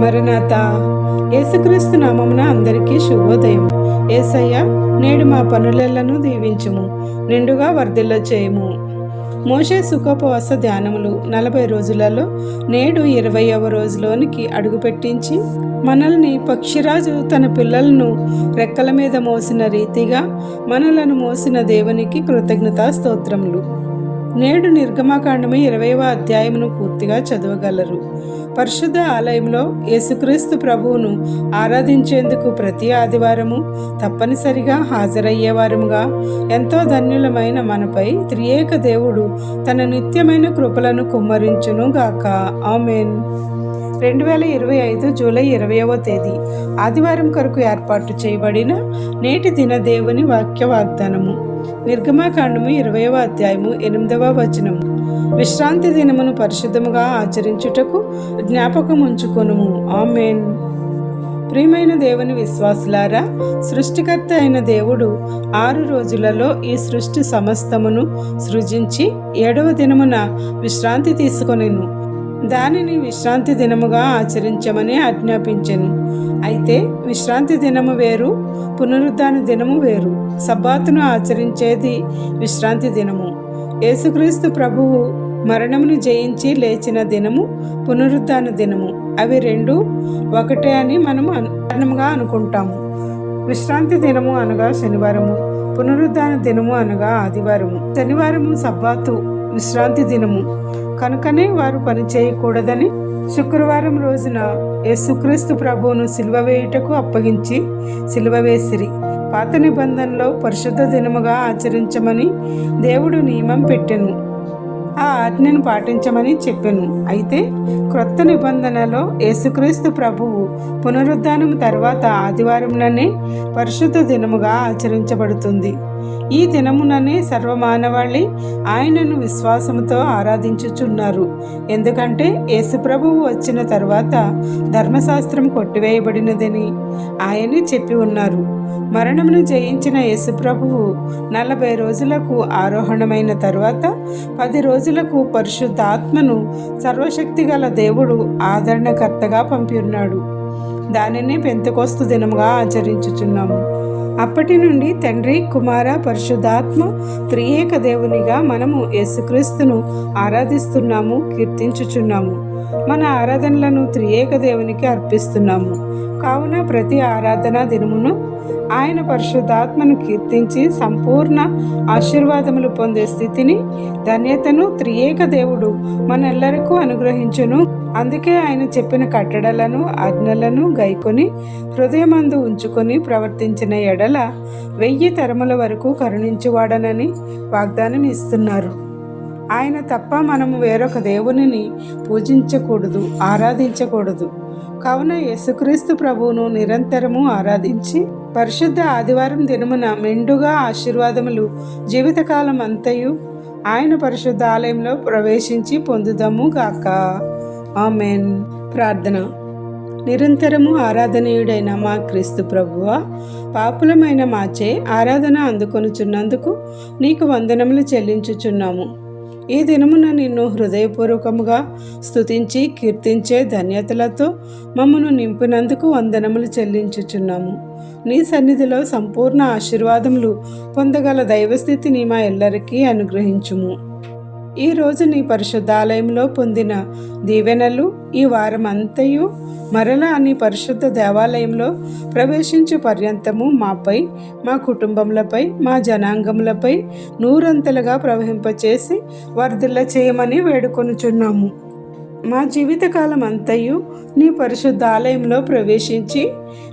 మరణాత. యేసుక్రీస్తు నామమున అందరికీ శుభోదయం. ఏసయ్య నేడు మా పనులను దీవించుము నిండుగా వర్ధిల్ల చేయము. మోషే సుఖోపవాస ధ్యానములు నలభై రోజులలో నేడు ఇరవైవ రోజులోనికి అడుగుపెట్టించి మనల్ని పక్షిరాజు తన పిల్లలను రెక్కల మీద మోసిన రీతిగా మనలను మోసిన దేవునికి కృతజ్ఞతా స్తోత్రములు నేడు నిర్గమాకాండము ఇరవైవ అధ్యాయమును పూర్తిగా చదవగలరు. పరిశుద్ధ ఆలయంలో యేసుక్రీస్తు ప్రభువును ఆరాధించేందుకు ప్రతి ఆదివారము తప్పనిసరిగా హాజరయ్యేవారముగా ఎంతో ధన్యులమైన మనపై త్రియేక దేవుడు తన నిత్యమైన కృపలను కుమ్మరించును గాక. ఆమెన్. రెండు వేల ఇరవై ఐదు జూలై ఇరవయవ తేదీ ఆదివారం కొరకు ఏర్పాటు చేయబడిన నేటి దిన దేవుని వాక్య వాగ్దానము నిర్గమాకాండము ఇరవయవ అధ్యాయము ఎనిమిదవ వచనము. విశ్రాంతి దినమును పరిశుద్ధముగా ఆచరించుటకు జ్ఞాపకం ఉంచుకొనుము ఆమెన్. ప్రియమైన దేవుని విశ్వాసులారా సృష్టికర్త అయిన దేవుడు ఆరు రోజులలో ఈ సృష్టి సమస్తమును సృజించి ఏడవ దినమున విశ్రాంతి తీసుకొనిను. దానిని విశ్రాంతి దినముగా ఆచరించమని ఆజ్ఞాపించెను. అయితే విశ్రాంతి దినము వేరు పునరుద్ధాన దినము వేరు. సబ్బాతును ఆచరించేది విశ్రాంతి దినము. యేసుక్రీస్తు ప్రభువు మరణమును జయించి లేచిన దినము పునరుద్ధాన దినము. అవి రెండు ఒకటే అని మనం కారణంగా అనుకుంటాము. విశ్రాంతి దినము అనగా శనివారము పునరుద్ధాన దినము అనగా ఆదివారము. శనివారము సబ్బాతు విశ్రాంతి దినము. కనుకనే వారు పని చేయకూడదని శుక్రవారం రోజున యేసుక్రీస్తు ప్రభువును సిలువ వేయుటకు అప్పగించి సిలువ వేసిరి. పాత నిబంధనలో పరిశుద్ధ దినముగా ఆచరించమని దేవుడు నియమం పెట్టెను. ఆ ఆజ్ఞను పాటించమని చెప్పెను. అయితే క్రొత్త నిబంధనలో యేసుక్రీస్తు ప్రభువు పునరుద్ధానం తర్వాత ఆదివారంలోనే పరిశుద్ధ దినముగా ఆచరించబడుతుంది. ఈ దినముననే సర్వమానవాళి ఆయనను విశ్వాసంతో ఆరాధించుచున్నారు. ఎందుకంటే యేసుప్రభువు వచ్చిన తర్వాత ధర్మశాస్త్రం కొట్టివేయబడినదని ఆయనే చెప్పి ఉన్నారు. మరణమును జయించిన యేసుప్రభువు నలభై రోజులకు ఆరోహణమైన తర్వాత పది రోజులకు పరిశుద్ధాత్మను సర్వశక్తి గల దేవుడు ఆదరణకర్తగా పంపిన్నాడు దానిని పెంతకోస్తు దినముగా ఆచరించుచున్నాము. అప్పటి నుండి తండ్రి కుమార పరిశుద్ధాత్మ త్రియేక దేవునిగా మనము యేసుక్రీస్తును ఆరాధిస్తున్నాము కీర్తించుచున్నాము. మన ఆరాధనలను త్రియేక దేవునికి అర్పిస్తున్నాము. కావున ప్రతి ఆరాధన దినమును ఆయన పరిశుద్ధాత్మను కీర్తించి సంపూర్ణ ఆశీర్వాదములు పొందే స్థితిని ధన్యతను త్రియేక దేవుడు మనెల్లరికూ అనుగ్రహించును. అందుకే ఆయన చెప్పిన కట్టడలను ఆజ్ఞలను గైకొని హృదయమందు ఉంచుకొని ప్రవర్తించిన ఎడల వెయ్యి తరముల వరకు కరుణించువాడనని వాగ్దానం ఇస్తున్నారు. ఆయన తప్ప మనము వేరొక దేవునిని పూజించకూడదు ఆరాధించకూడదు. కావున యేసుక్రీస్తు ప్రభువును నిరంతరము ఆరాధించి పరిశుద్ధ ఆదివారం దినమున మెండుగా ఆశీర్వాదములు జీవితకాలం అంతయు ఆయన పరిశుద్ధ ఆలయంలో ప్రవేశించి పొందుదాము గాక. ఆమెన్. ప్రార్థన. నిరంతరము ఆరాధనీయుడైన మా క్రీస్తు ప్రభువ పాపులమైన మాచే ఆరాధన అందుకొనుచున్నందుకు నీకు వందనములు చెల్లించుచున్నాము. ఈ దినమున నిన్ను హృదయపూర్వకముగా స్థుతించి కీర్తించే ధన్యతలతో మమ్మను నింపినందుకు వందనములు చెల్లించుచున్నాము. నీ సన్నిధిలో సంపూర్ణ ఆశీర్వాదములు పొందగల దైవస్థితిని మా ఎల్లరికీ అనుగ్రహించుము. ఈరోజు నీ పరిశుద్ధాలయంలో పొందిన దీవెనలు ఈ వారం అంతయు మరలా నీ పరిశుద్ధ దేవాలయంలో ప్రవేశించు పర్యంతము మాపై మా కుటుంబములపై మా జనాంగములపై నూరంతలుగా ప్రవహింపచేసి వర్ధిల్ల చేయమని వేడుకొనుచున్నాము. మా జీవితకాలం అంతయు నీ పరిశుద్ధ ఆలయంలో ప్రవేశించి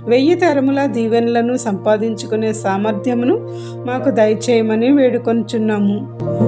వెయ్యి తరముల దీవెనలను సంపాదించుకునే సామర్థ్యమును మాకు దయచేయమని వేడుకొనుచున్నాము.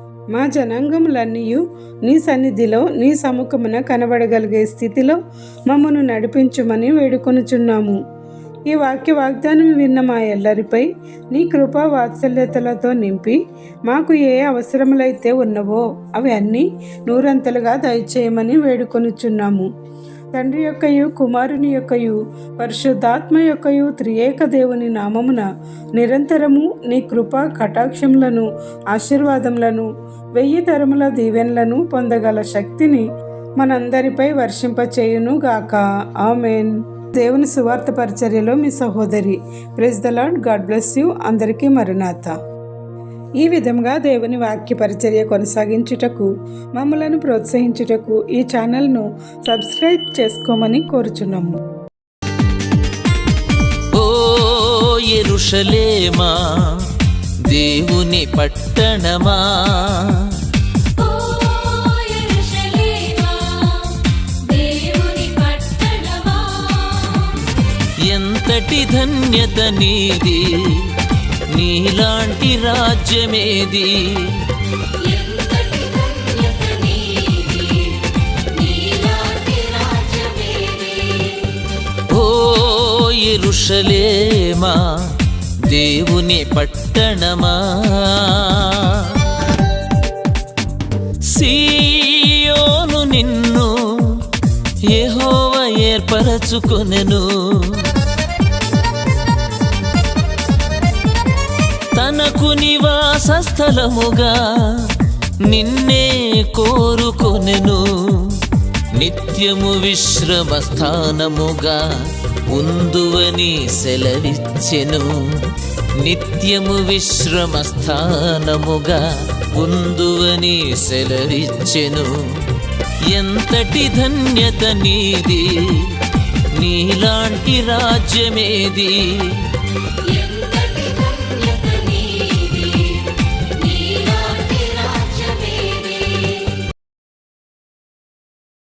మా జనాంగములన్నీ నీ సన్నిధిలో నీ సముఖమున కనబడగలిగే స్థితిలో మమ్మను నడిపించుమని వేడుకొనుచున్నాము. ఈ వాక్య వాగ్దానం విన్న మా ఎల్లరిపై నీ కృపా వాత్సల్యతలతో నింపి మాకు ఏ అవసరములైతే ఉన్నవో అవి అన్నీ నూరంతలుగా దయచేయమని వేడుకొనుచున్నాము. తండ్రి యొక్కయు కుమారుని యొక్కయు పరిశుద్ధాత్మ యొక్కయు త్రియేక దేవుని నామమున నిరంతరము నీ కృప కటాక్షములను ఆశీర్వాదములను వెయ్యి తరముల దీవెనలను పొందగల శక్తిని మనందరిపై వర్షింపచేయును గాక. ఆమెన్. దేవుని సువార్త పరిచర్యలో మీ సహోదరి praise the lord God bless you. అందరికీ మరునాథ ఈ విధంగా దేవుని వాక్య పరిచర్య కొనసాగించుటకు మమ్మలను ప్రోత్సహించుటకు ఈ ఛానల్ను సబ్స్క్రైబ్ చేసుకోమని కోరుచున్నాము. ఓ ఎరుషలేమా దేవుని పట్టణమా? ఓ యెరూషలేమా దేవుని పట్టణమా? ఎంతటి ధన్యత నీది? నీలాంటి రాజ్యమేది? ఎంతటి ఓ ఎరుషలేమా దేవుని పట్టణమా? సీయోను నిన్ను యెహోవ ఏర్పరచుకొనెను. తనకు నివాస స్థలముగా నిన్నే కోరుకొనెను. నిత్యము విశ్రమ స్థానముగా ఉందువని సెలవిచ్చెను. నిత్యము విశ్రమ స్థానముగా ఉందువని సెలవిచ్చెను. ఎంతటి ధన్యత నీది? నీలాంటి రాజ్యమేది?